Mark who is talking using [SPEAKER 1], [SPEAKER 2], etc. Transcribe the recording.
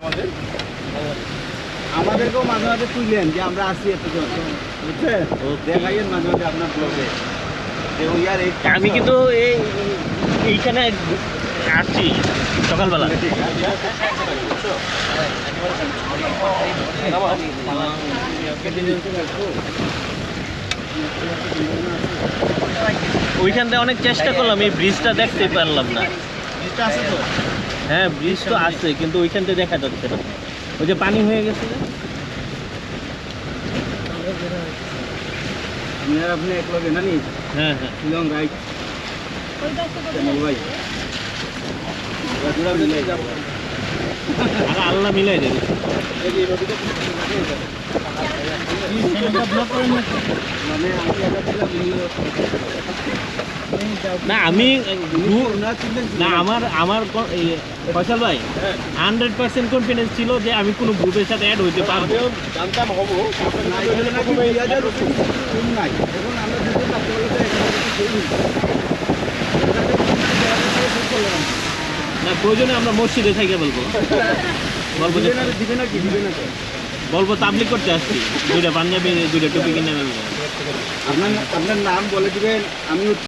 [SPEAKER 1] আমাদের? আমাদেরকেও মাঝে মাঝে তুললেন যে আমরা আসি এতজন। বুঝছেন? দেখাইয়েন মাঝে মাঝে আপনার ব্লগে
[SPEAKER 2] আমি কিন্তু এই এইখানে আসছি সকালবেলা।
[SPEAKER 1] ঠিক
[SPEAKER 2] ওইখান থেকে অনেক চেষ্টা করলাম এই ব্রিজটা দেখতে পারলাম না।
[SPEAKER 1] এটা আছে তো?
[SPEAKER 2] হ্যাঁ ব্রিজ তো আছে কিন্তু ওইখান থেকে দেখা যাচ্ছে না। ওই যে পানি হয়ে গেছে না?
[SPEAKER 1] আমি আর আপনি এক লগে নানি
[SPEAKER 2] হ্যাঁ হ্যাঁ।
[SPEAKER 1] রাইট ভাই যাব।
[SPEAKER 2] আল্লাহ মিলাই দেবে
[SPEAKER 1] মানে আমি
[SPEAKER 2] না, আমি না, আমার আমার ফয়সাল ভাই হান্ড্রেড পার্সেন্ট কনফিডেন্স ছিল যে আমি কোনো গ্রুপের সাথে অ্যাড হইতে পারব।
[SPEAKER 1] জানতাম হব নাই এখন আমরা।
[SPEAKER 2] না, প্রয়োজনে আমরা মসজিদে থেকে বলব। বলব
[SPEAKER 1] দিবে দিবে না
[SPEAKER 2] বলব তাবলিক করতে আসছি। দুইটা পাঞ্জাবি, দুইটা টুপি কিনে নেব
[SPEAKER 1] আপনার আপনার নাম বলে দিবেন, আমি